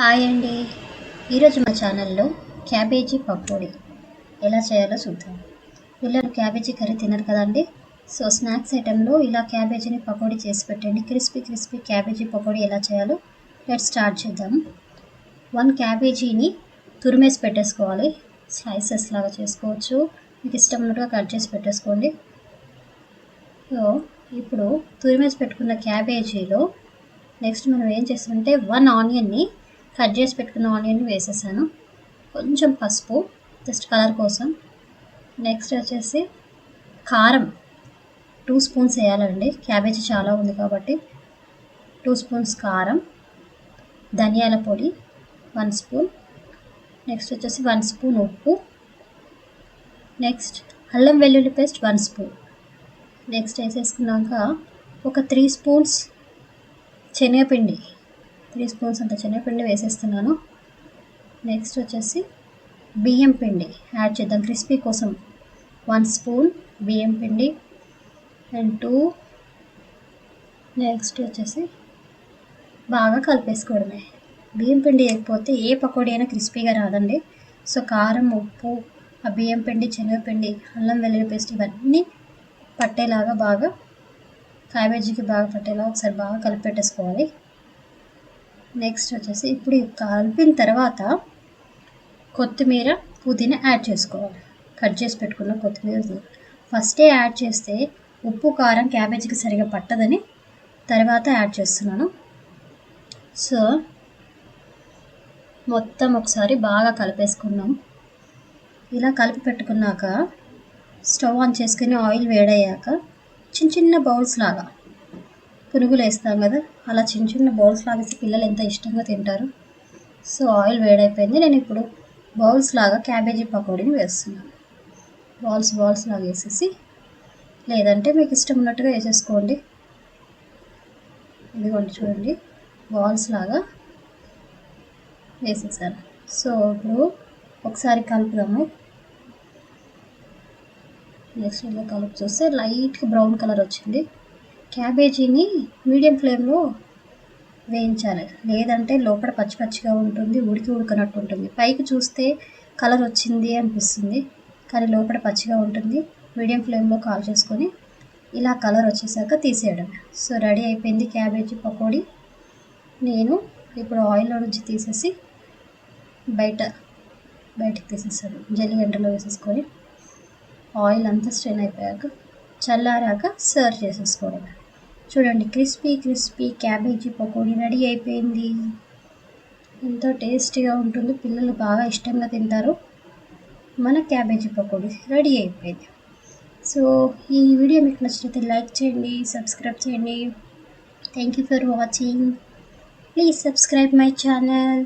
Hi అండి. ఈరోజు మా ఛానల్లో క్యాబేజీ పకోడీ ఎలా చేయాలో చూద్దాం. పిల్లలు క్యాబేజీ కర్రీ తినరు కదండి? సో స్నాక్స్ ఐటెంలో ఇలా క్యాబేజీని పకోడీ చేసి పెట్టండి. క్రిస్పీ క్రిస్పీ క్యాబేజీ పకోడీ ఎలా చేయాలో లెట్ స్టార్ట్ చేద్దాం. వన్ క్యాబేజీని తురిమేసి పెట్టేసుకోవాలి. స్లైసెస్ లాగా చేసుకోవచ్చు. మీకు ఇష్టం ఉన్నట్టుగా కట్ చేసి పెట్టేసుకోండి. సో ఇప్పుడు తురిమేసి పెట్టుకున్న క్యాబేజీలో నెక్స్ట్ మనం ఏం చేస్తామంటే వన్ ఆనియన్ని కట్ చేసి పెట్టుకున్న ఆనియన్ని వేసేసాను. కొంచెం పసుపు జస్ట్ కలర్ కోసం. నెక్స్ట్ వచ్చేసి కారం. టూ స్పూన్స్ వేయాలండి. క్యాబేజీ చాలా ఉంది కాబట్టి. టూ స్పూన్స్ కారం ధనియాల పొడి వన్ స్పూన్. నెక్స్ట్ వచ్చేసి వన్ స్పూన్ ఉప్పు. నెక్స్ట్ అల్లం వెల్లుల్లి పేస్ట్ వన్ స్పూన్. నెక్స్ట్ వేసేసుకున్నాక ఒక త్రీ స్పూన్స్ శనగపిండి. త్రీ స్పూన్స్ అంత శనగపిండి వేసేస్తున్నాను. నెక్స్ట్ వచ్చేసి బియ్యం పిండి యాడ్ చేద్దాం. క్రిస్పీ కోసం వన్ స్పూన్ బియ్యం పిండి అండ్ టూ. నెక్స్ట్ వచ్చేసి బాగా కలిపేసుకోవడమే. బియ్యం పిండి లేకపోతే ఏ పకోడీ అయినా క్రిస్పీగా రాదండి. సో కారం ఉప్పు ఆ బియ్యం పిండి శనగపిండి అల్లం వెల్లుల్లి పేస్ట్ ఇవన్నీ పట్టేలాగా బాగా క్యాబేజీకి బాగా పట్టేలా ఒకసారి బాగా కలిపి పెట్టేసుకోవాలి. నెక్స్ట్ వచ్చేసి ఇప్పుడు కలిపిన తర్వాత కొత్తిమీర పుదీనా యాడ్ చేసుకోవాలి. కట్ చేసి పెట్టుకున్న కొత్తిమీర ఫస్టే యాడ్ చేస్తే ఉప్పు కారం క్యాబేజీకి సరిగా పట్టదని తర్వాత యాడ్ చేస్తున్నాను. సో మొత్తం ఒకసారి బాగా కలిపేసుకున్నాం. ఇలా కలిపి పెట్టుకున్నాక స్టవ్ ఆన్ చేసుకుని ఆయిల్ వేడయ్యాక చిన్న చిన్న బౌల్స్ లాగా పునుగులు వేస్తాం కదా. అలా చిన్న చిన్న బౌల్స్ లాగేసి పిల్లలు ఎంత ఇష్టంగా తింటారు. సో ఆయిల్ వేడైపోయింది. నేను ఇప్పుడు బౌల్స్ లాగా క్యాబేజీ పకోడీని వేస్తున్నాను. బాల్స్ బాల్స్ లాగా వేసేసి లేదంటే మీకు ఇష్టం ఉన్నట్టుగా వేసేసుకోండి. ఇదిగోండి చూడండి. బాల్స్ లాగా వేసేసాను. సో ఇప్పుడు ఒకసారి కలుపుదాము. నెక్స్ట్ ఇలా కలుపు చూస్తే లైట్గా బ్రౌన్ కలర్ వచ్చింది. క్యాబేజీని మీడియం ఫ్లేమ్లో వేయించాలి. లేదంటే లోపల పచ్చి పచ్చిగా ఉంటుంది ఉడికి ఉడకనట్టు ఉంటుంది. పైకి చూస్తే కలర్ వచ్చింది అనిపిస్తుంది కానీ లోపల పచ్చిగా ఉంటుంది. మీడియం ఫ్లేమ్లో కాల్ చేసుకొని ఇలా కలర్ వచ్చేసాక తీసేయడం. సో రెడీ అయిపోయింది క్యాబేజీ పకోడీ. నేను ఇప్పుడు ఆయిల్లో నుంచి తీసేసి బయట బయటకు తీసేసాను. జల్లి గంటలో వేసేసుకొని. ఆయిల్ అంతా స్ట్రెయిన్ అయిపోయాక చల్లారాక సర్వ్ చేసేసుకోవడం. చూడండి crispy crispy cabbage pakodi ready అయిపోయింది. ఎంతో టేస్టీగా ఉంటుంది. పిల్లలు బాగా ఇష్టంగా తింటారు. మన క్యాబేజీ పకోడీ రెడీ అయిపోయింది. సో ఈ వీడియో మీకు నచ్చినట్లయితే లైక్ చేయండి సబ్స్క్రైబ్ చేయండి. Thank you for watching please subscribe my channel